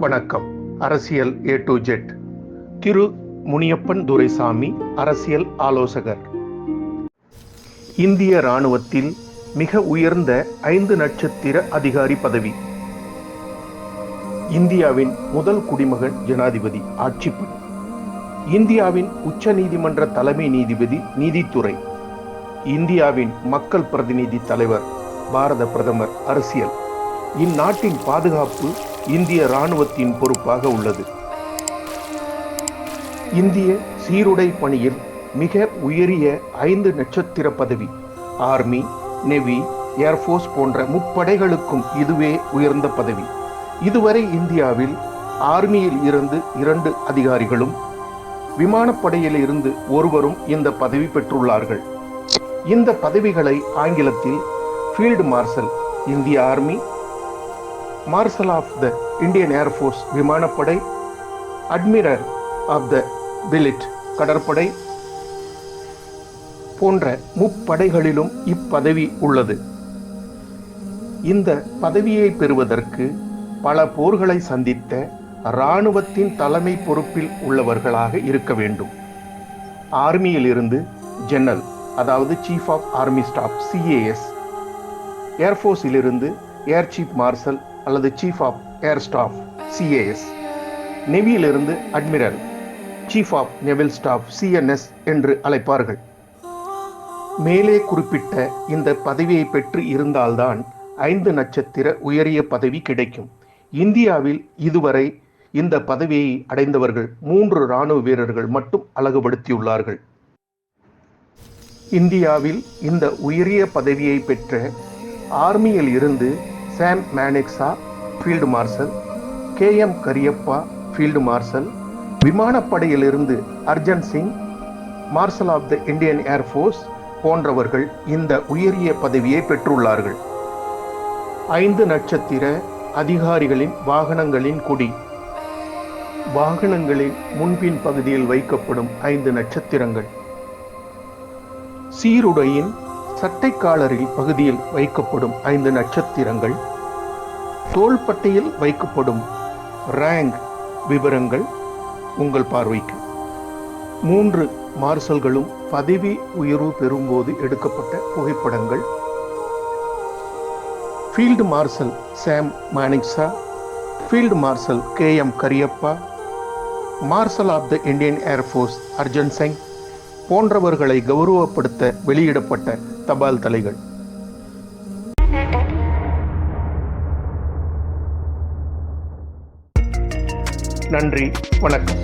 வணக்கம். அரசியல் A to Z Thiru. Muniyappan Duraisamy அரசியல் ஆலோசகர். இந்திய இராணுவத்தில் மிக உயர்ந்த ஐந்து நட்சத்திர அதிகாரி பதவி. இந்தியாவின் முதல் குடிமகன் ஜனாதிபதி ஆட்சிப்பணி. இந்தியாவின் உச்ச நீதிமன்ற தலைமை நீதிபதி நீதித்துறை. இந்தியாவின் மக்கள் பிரதிநிதி தலைவர் பாரத பிரதமர் அரசியல். இந்நாட்டின் பாதுகாப்பு இந்திய இராணுவத்தின் பொறுப்பாக உள்ளது. இந்திய சீருடை பணியில் மிக உயரிய ஐந்து நட்சத்திர பதவி ஆர்மி நெவி ஏர்ஃபோர்ஸ் போன்ற முப்படைகளுக்கும் இதுவே உயர்ந்த பதவி. இதுவரை இந்தியாவில் ஆர்மியில் இருந்து இரண்டு அதிகாரிகளும் விமானப்படையில் இருந்து ஒருவரும் இந்த பதவி பெற்றுள்ளார்கள். இந்த பதவிகளை ஆங்கிலத்தில் ஃபீல்டு மார்ஷல் இந்திய army marshal of the Indian air force விமானப்படை அட்மிரல் ஆஃப் த பிலிட் கடற்படை போன்ற முப்படைகளிலும் இப்பதவி உள்ளது. இந்த பதவியை பெறுவதற்கு பல போர்களை சந்தித்த இராணுவத்தின் தலைமை பொறுப்பில் உள்ளவர்களாக இருக்க வேண்டும். ஆர்மியிலிருந்து ஜெனரல் அதாவது chief of army staff CAS ஏர்ஃபோர்ஸிலிருந்து air chief marshal அல்லது chief of air staff CAS நெவியிலிருந்து admiral chief of naval staff CNS என்று அழைப்பார்கள். மேலே குறிப்பிட்ட இந்த பதவியை பெற்று இருந்தால்தான் ஐந்து நட்சத்திர உயரிய பதவி கிடைக்கும். இந்தியாவில் இதுவரை இந்த பதவியை அடைந்தவர்கள் மூன்று இராணுவ வீரர்கள் மட்டும் அழகுபடுத்தியுள்ளார்கள். இந்தியாவில் இந்த உயரிய பதவியை பெற்ற ஆர்மியில் இருந்து Sam Manekshaw field marshal K M Cariappa field marshal விமானப்படையிலிருந்து Arjan Singh marshal of the Indian air force போன்றவர்கள் இந்த உயரிய பதவியை பெற்றுள்ளார்கள். ஐந்து நட்சத்திர அதிகாரிகளின் வாகனங்களின் கொடி. வாகனங்களின் முன்பின் பகுதியில் வைக்கப்படும் ஐந்து நட்சத்திரங்கள். சீருடையின் சட்டைக்காலரில் பகுதியில் வைக்கப்படும் ஐந்து நட்சத்திரங்கள் தோள்பட்டையில் வைக்கப்படும் ரேங்க் விவரங்கள் உங்கள் பார்வைக்கு. மூன்று மார்சல்களும் பதவி உயர்வு பெறும்போது எடுக்கப்பட்ட புகைப்படங்கள். Field marshal Sam Manekshaw field marshal K M Cariappa marshal of the Indian air force Arjan Singh போன்றவர்களை கௌரவப்படுத்த வெளியிடப்பட்ட தபால் தலைகள். நன்றி வணக்கம்.